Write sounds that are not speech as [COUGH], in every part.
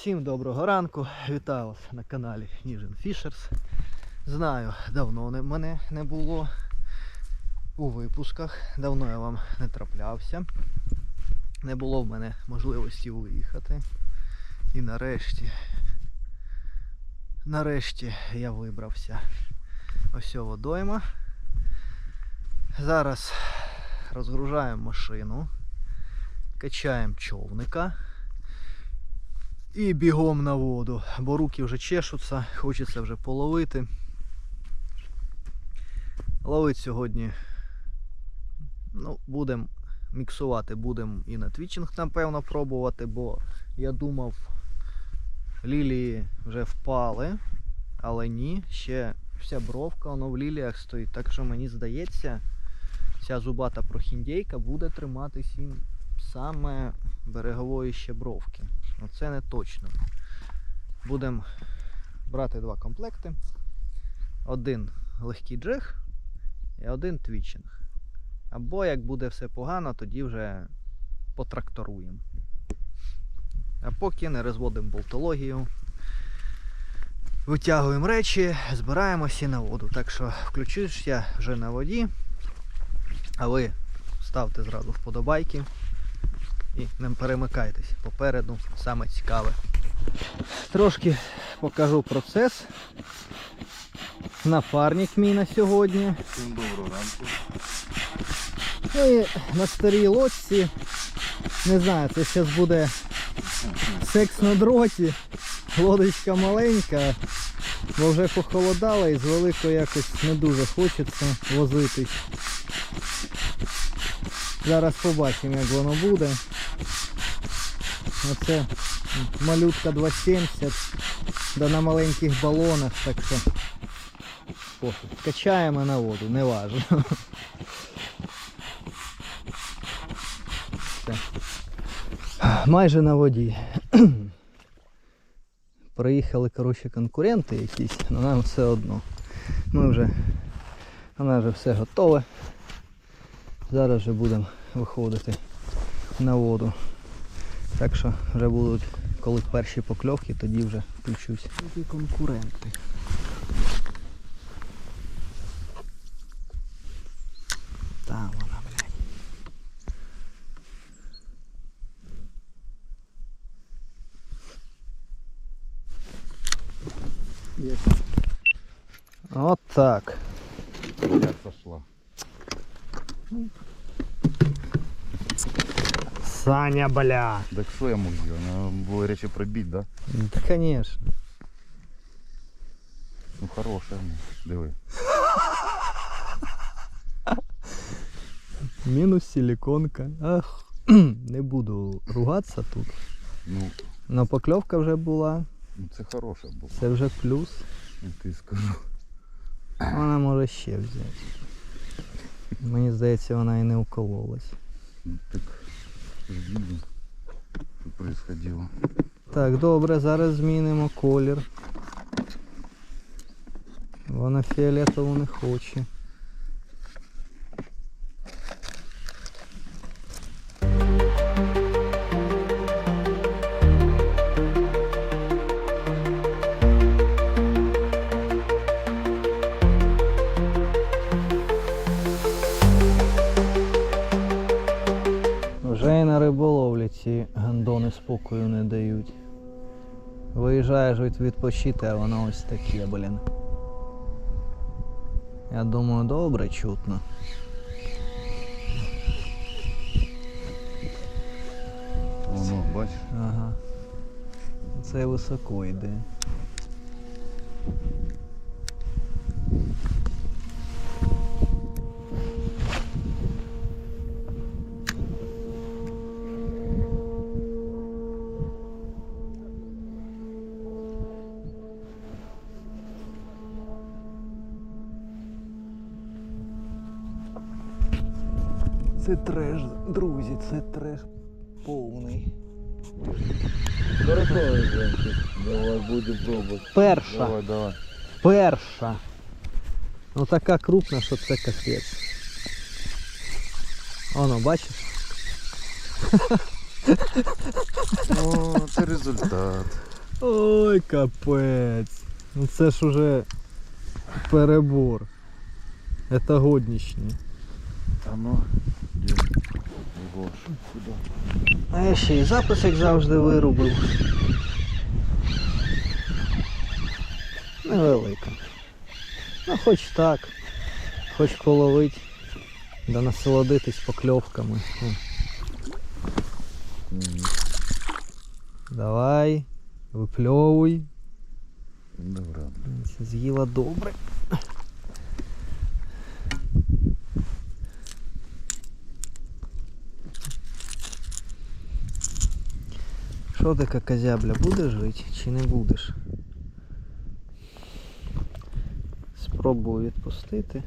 Всім доброго ранку. Вітаю вас на каналі Ніжин Фішерс. Знаю, давно не, мене не було у випусках. Давно я вам не траплявся. Не було в мене можливості виїхати. І нарешті, нарешті я вибрався. Ось водойма. Зараз розгружаємо машину, качаємо човника. І бігом на воду, бо руки вже чешуться, хочеться вже половити. Ловити сьогодні. Ну, будемо міксувати, будемо і на твічинг, напевно, пробувати, бо я думав, лілії вже впали, але ні, ще вся бровка воно в ліліях стоїть. Так що мені здається, ця зубата прохіндейка буде триматись саме берегової ще бровки. Ну це не точно. Будемо брати два комплекти. Один легкий джиг і один твічинг. Або як буде все погано, тоді вже потракторуємо. А поки не розводимо болтологію. Витягуємо речі, збираємося на воду. Так що включусь вже на воді. А ви ставте зразу вподобайки. І не перемикайтесь. Попереду саме цікаве. Трошки покажу процес. Напарник мій на сьогодні. Всім доброго ранку. Ну і на старій лодці. Не знаю, це зараз буде секс на дроті. Лодочка маленька, бо вже похолодало і з великою якось не дуже хочеться возитись. Зараз побачимо, як воно буде. Оце малютка 270, да на маленьких балонах, так що пофіг. Качаємо на воду, не важно. Все. Майже на воді. Приїхали, коротше, конкуренти якісь, але нам все одно. Ми вже, нас вже все готове. Зараз вже будемо виходити на воду. Так що вже будуть, коли перші покльовки, тоді вже включусь. Які конкуренти. Там вона, блядь. От так. Як сошла? Саня, бля. Так що я мог зробити? Надо було речі пробити, да? Да, конечно. Ну хороша, ну, диви. Мінус силиконка. Ах, [CLEARS THROAT] не буду ругатися тут. Ну, Но покльовка вже була. ну це хороша була. Це вже плюс. Ну, ти скажу. Вона може ще взяти. Мені здається, вона і не укололась. Ну, Так жди, що. Так, добре, зараз змінимо колір. Вона фіолетову не хоче. Вже і на риболовлі ці гандони спокою не дають. Виїжджаєш від відпочити, а воно ось таке, блін. Я думаю, добре чутно. Воно, бачиш? Ага. Це високо йде. Це треш, друзі, це треш повний. Давай будемо пробувати. Перша. Давай, давай. Перша. Ну така крупна, що це капець. Оно, бачиш? О, це результат. Ой, капець. Ну це ж уже перебор. Это годнічні. А ну? А я ще і запис, як завжди, вирубив. Невелика. Ну хоч так. Хоч половить. Да насолодитись покльовками. Давай, випльовуй. Добре. Це з'їла добре. Що така козябля, будеш жити чи не будеш? Спробую відпустити.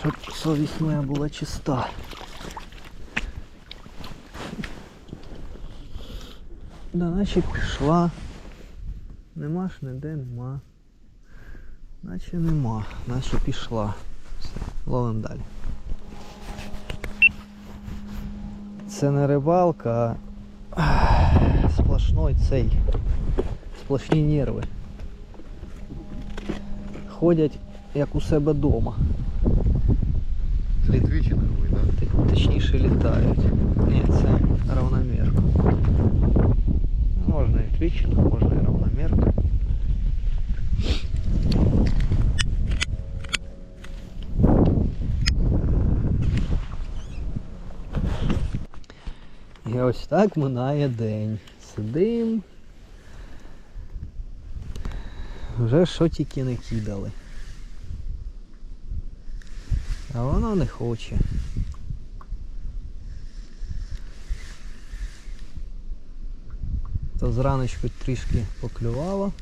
Щоб совість моя була чиста. Да, наче пішла. Нема ж ніде, нема. Наче нема, наче пішла. Все, ловим далі. Це не рибалка, а сплошной цей. Сплошні нерви. Ходять як у себе вдома. Це твічинговий, да? Точніше літають. Ні, це равномірка. Можна і твічинг, можна і равномірка. І ось так минає день. Сидим. Вже що тільки не кидали. А воно не хоче. То зраночку трішки поклювало.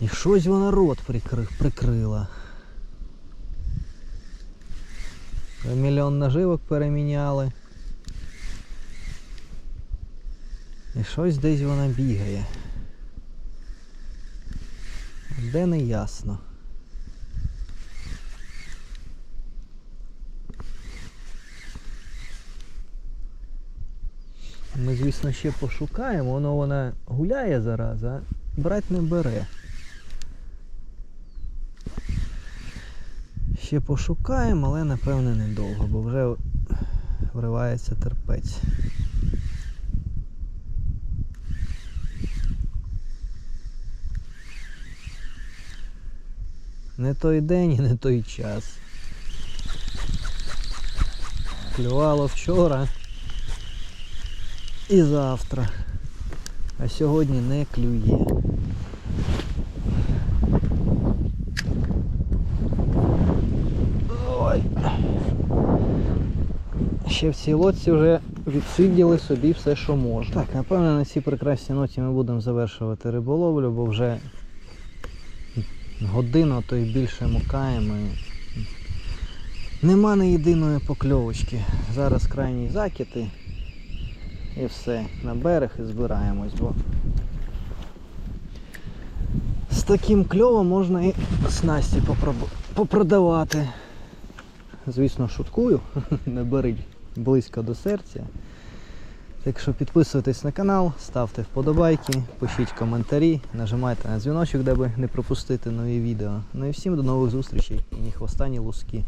І щось вона рот прикри... прикрила. Мільйон наживок переміняли. І щось десь вона бігає. Де не ясно. Ми, звісно, ще пошукаємо, воно вона гуляє зараз, а брать не бере. Ще пошукаємо, але напевне недовго, бо вже вривається терпець. Не той день і не той час. Клювало вчора і завтра. А сьогодні не клює. Ой. Ще в цій лодці вже відсиділи собі все, що можна. Так, напевно, на цій прекрасній ноті ми будемо завершувати риболовлю, бо вже годину, то й більше мукаємо. Нема ні єдиної покльовочки. Зараз крайній закид і і все, на берег і збираємось, бо з таким кльовом можна і снасті попродавати. Звісно, шуткую, [LAUGHS] не беріть близько до серця. Так що на канал, ставте вподобайки, пишіть коментарі, нажимайте на дзвіночок, де не пропустити нові відео. Ну і всім до нових зустрічей і ні хвоста, ні луски.